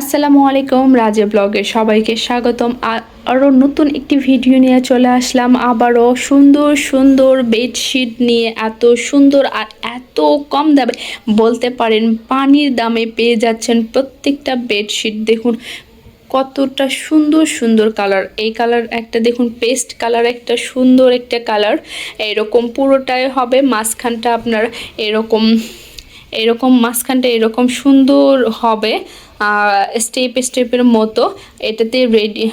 আসসালামু আলাইকুম রাজে ব্লগে সবাইকে স্বাগতম। আরও নতুন একটি ভিডিও নিয়ে চলে আসলাম। আবারও সুন্দর সুন্দর বেডশিট নিয়ে এত সুন্দর আর এত কম দামে, বলতে পারেন পানির দামে পেয়ে যাচ্ছেন প্রত্যেকটা বেডশিট দেখুন কতটা সুন্দর সুন্দর কালার এই কালার একটা, দেখুন পেস্ট কালার একটা, সুন্দর একটা কালার এরকম পুরোটাই হবে, মাঝখানটা আপনার এরকম এরকম মাঝখানটা এরকম সুন্দর হবে। স্টেপ স্টেপের মতো এটাতে রেডি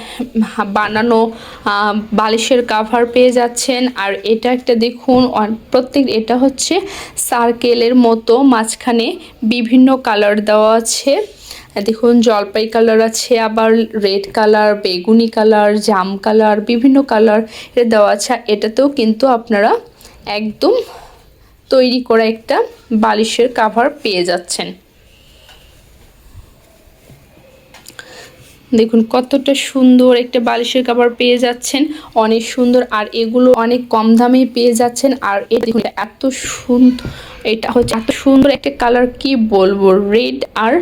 বানানো বালিশের কাভার পেয়ে যাচ্ছেন। আর এটা একটা দেখুন প্রত্যেক, এটা হচ্ছে সার্কেলের মতো। মাঝখানে বিভিন্ন কালার দেওয়া আছে। দেখুন, জলপাই কালার আছে, আবার রেড কালার বেগুনি কালার জাম কালার বিভিন্ন কালার দেওয়া আছে। এটাতেও কিন্তু আপনারা একদম তৈরি করা একটা বালিশের কাভার পেয়ে যাচ্ছেন। দেখুন, কতটা সুন্দর একটা বালিশের কাভার পেয়ে যাচ্ছেন, অনেক সুন্দর, আর এগুলো অনেক কম দামে পেয়ে যাচ্ছেন, আর এটা দেখুন এত সুন্দর এটা হচ্ছে এত সুন্দর একটা কালার, কি বলব, রেড আর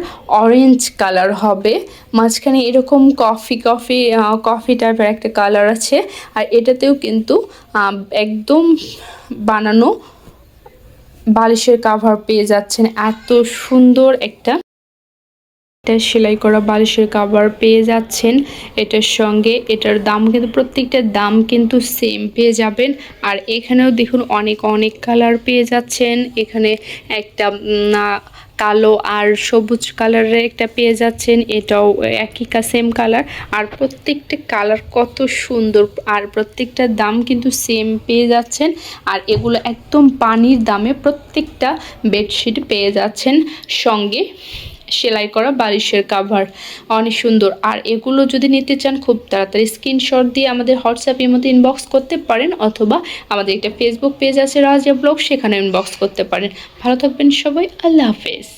অরেঞ্জ কালার হবে, মাঝখানে এরকম কফি কফি কফি টাইপের একটা কালার আছে, আর এটাতেও কিন্তু একদম বানানো বালিশের কাভার পেয়ে যাচ্ছেন, এত সুন্দর একটা এটা সেলাই করা বালিশের কাভার পেয়ে যাচ্ছেন। এটার সঙ্গে এটার দাম কিন্তু প্রত্যেকটার দাম কিন্তু সেম পেয়ে যাবেন। আর এখানেও দেখুন অনেক অনেক কালার পেয়ে যাচ্ছেন। এখানে একটা কালো আর সবুজ কালারের একটা পেয়ে যাচ্ছেন। এটাও একই কা সেম কালার আর প্রত্যেকটা কালার কত সুন্দর আর প্রত্যেকটার দাম কিন্তু সেম পেয়ে যাচ্ছেন। আর এগুলো একদম পানির দামে প্রত্যেকটা বেডশিট পেয়ে যাচ্ছেন। সঙ্গে সেলাই করা বালিশের কাভার অনেক সুন্দর। আর এগুলো যদি নিতে চান, খুব তাড়াতাড়ি স্ক্রিনশট দিয়ে আমাদের হোয়াটসঅ্যাপ মধ্যে ইনবক্স করতে পারেন, অথবা আমাদের একটা ফেসবুক পেজ আছে রাজা ব্লগ, সেখানে ইনবক্স করতে পারেন। ভালো থাকবেন সবাই, আল্লাহ হাফেজ।